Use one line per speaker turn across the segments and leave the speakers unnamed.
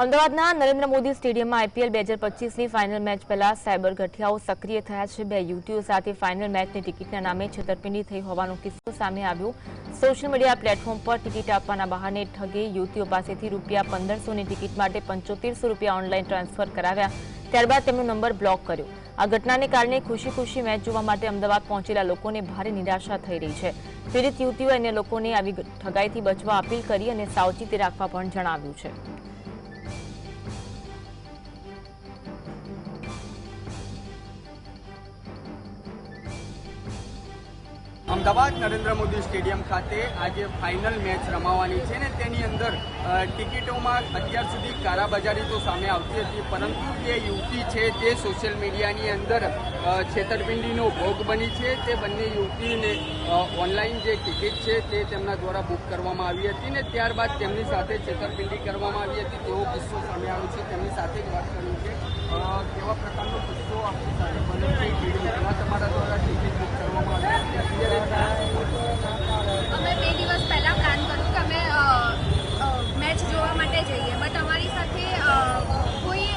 અમદાવાદના નરેન્દ્ર મોદી સ્ટેડિયમમાં આઈપીએલ બે હજાર પચીસની ફાઇનલ મેચ પહેલા સાયબર ગઠિયાઓ સક્રિય થયા છે. બે યુવતીઓ સાથે ફાઇનલ મેચની ટિકિટના નામે છેતરપિંડી થઈ હોવાનો કિસ્સો સામે આવ્યો. સોશિયલ મીડિયા પ્લેટફોર્મ પર ટિકિટ આપવાના બહાને ઠગે યુવતીઓ પાસેથી રૂપિયા પંદરસોની ટિકિટ માટે પંચોતેરસો રૂપિયા ઓનલાઈન ટ્રાન્સફર કરાવ્યા. ત્યારબાદ તેમનો નંબર બ્લોક કર્યો. આ ઘટનાને કારણે ખુશી ખુશી મેચ જોવા માટે અમદાવાદ પહોંચેલા લોકોને ભારે નિરાશા થઈ રહી છે. પીડિત યુવતીઓએ અન્ય લોકોને આવી ઠગાઈથી બચવા અપીલ કરી અને સાવચેતી રાખવા પણ જણાવ્યું છે.
અમદાવાદ નરેન્દ્ર મોદી સ્ટેડિયમ ખાતે આજે ફાઇનલ મેચ રમાવાની છે ને તેની અંદર ટિકિટોમાં અત્યાર સુધી કારાબજારી તો સામે આવતી હતી, પરંતુ જે યુવતી છે તે સોશિયલ મીડિયાની અંદર છેતરપિંડીનો ભોગ બની છે. તે બંને યુવતીને ઓનલાઈન જે ટિકિટ છે તે તેમના દ્વારા બુક કરવામાં આવી હતી ને ત્યારબાદ તેમની સાથે છેતરપિંડી કરવામાં આવી હતી. તેવો કિસ્સો સામે આવ્યો છે. તેમની સાથે જ વાત કરી છે. કેવા પ્રકારનો કિસ્સો આપણી સાથે બને છે કેવી રીતના તમારા દ્વારા ટિકિટ બુક કરવામાં આવી હતી અત્યારે
અમે બે દિવસ પહેલાં પ્લાન કર્યું કે અમે અ, અ, મેચ જોવા માટે જઈએ બટ અમારી સાથે અ, કોઈ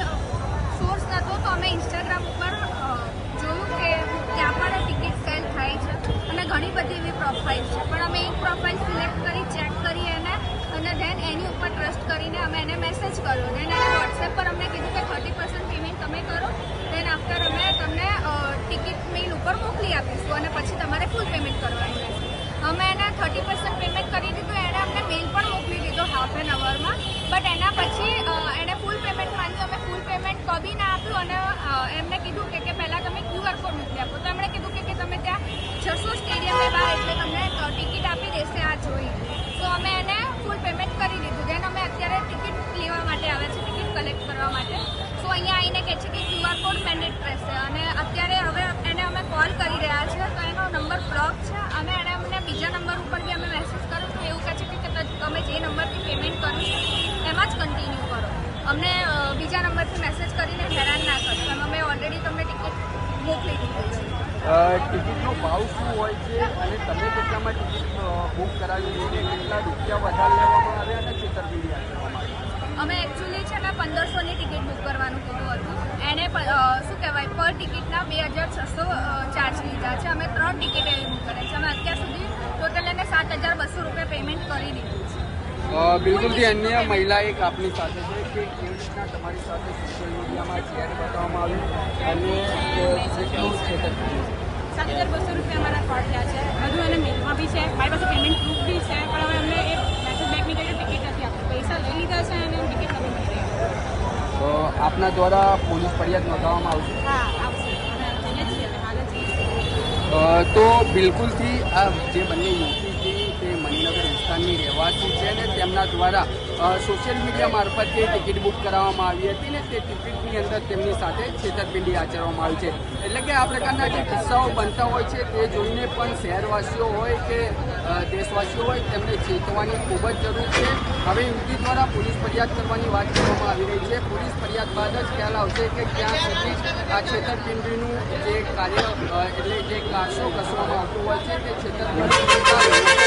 સોર્સ નહોતો તો અમે ઇન્સ્ટાગ્રામ ઉપર અ, જોયું કે ત્યાં પણ ટિકિટ સેલ થાય છે અને ઘણી બધી એવી પ્રોફાઇલ છે. પણ અમે એક પ્રોફાઇલ સિલેક્ટ કરી ચેક કરી એને અને ધેન એની ઉપર ટ્રસ્ટ કરીને અમે એને મેસેજ કર્યો. ધેન એને વોટ્સએપ પર અમને કીધું કે થર્ટી પર્સન્ટ પેમેન્ટ તમે કરો. દેન આફ્ટર અમે તમને ટિકિટ મેઇલ ઉપર મોકલી આપીશું અને પછી તમારે ફૂલ પેમેન્ટ કરવાનું રહેશે. અમે એને થર્ટી પર્સન્ટ પેમેન્ટ કરી દીધું એણે અમને મેઇલ પણ મોકલી દીધો હાફ એન અવરમાં બટ એના પછી એણે ફૂલ પેમેન્ટ માંગ્યું અમે ફૂલ પેમેન્ટ કભી ના આપ્યું અને એમને કીધું કે પહેલાં તમે ક્યુઆર કોડ મોકલી આપો. તો એમણે કીધું કે તમે ત્યાં જશો અમને બીજા નંબરથી મેસેજ કરીને હેરાન ના કરો. એમ અમે ઓલરેડી તમને ટિકિટ મોકલી દીધી છે.
ટિકિટનો ભાવ શું હોય છે? અને તમે કેટલામાં ટિકિટ બુક કરાવી છે? કેટલા રૂપિયા વધારે લેવામાં આવ્યા અને છેતરપિંડી આવી
અમે એકચ્યુઅલી છે ને પંદરસોની ટિકિટ બુક કરવાનું કીધું હતું. એને શું કહેવાય? પર ટિકિટના બે હજાર છસો ચાર્જ લીધા છે. અમે ત્રણ ટિકિટ એવી બુક કરે છે. અમે અત્યાર સુધી ટોટલ એને સાત હજાર બસો રૂપિયા પેમેન્ટ કરી દીધું
બિલકુલથી અન્ય મહિલા એક આપની સાથે છે કે કેવી રીતના તમારી સાથે સોશિયલ મીડિયામાં શેર બતાવવામાં આવ્યું અને
હજાર બસો રૂપિયા અમારા ફ્રોડ થયા છે. બધું એને મેલમાં બી છે. મારી પાસે પેમેન્ટ પ્રૂફ બી છે. પણ હવે અમને એક મેસેજ બેક નીકળે ટિકિટ નથી આપતી. પૈસા લઈ લીધા છે અને ટિકિટ નથી મળી
તો આપના દ્વારા પોલીસ ફરિયાદ નોંધાવવામાં આવશે?
હા આવશે.
તો બિલકુલથી આ જે બંને યુવતી મણિનગર વિસ્તારની રહેવાસી છે ને તેમના દ્વારા સોશિયલ મીડિયા મારફતે ટિકિટ બુક કરાવવામાં આવી હતી ને તે ટિકિટની અંદર તેમની સાથે છેતરપિંડી આચરવામાં આવી છે. એટલે કે આ પ્રકારના જે કિસ્સાઓ બનતા હોય છે તે જોઈને પણ શહેરવાસીઓ હોય કે દેશવાસીઓ હોય તેમને ચેતવાની ખૂબ જ જરૂર છે. હવે યુવતી દ્વારા પોલીસ ફરિયાદ કરવાની વાત કરવામાં આવી રહી છે. પોલીસ ફરિયાદ બાદ જ ખ્યાલ આવશે કે ક્યાં સુધી આ છેતરપિંડીનું જે કાર્ય એટલે જે કારસો કસવામાં આવતું હોય છે તે છેતરપિંડી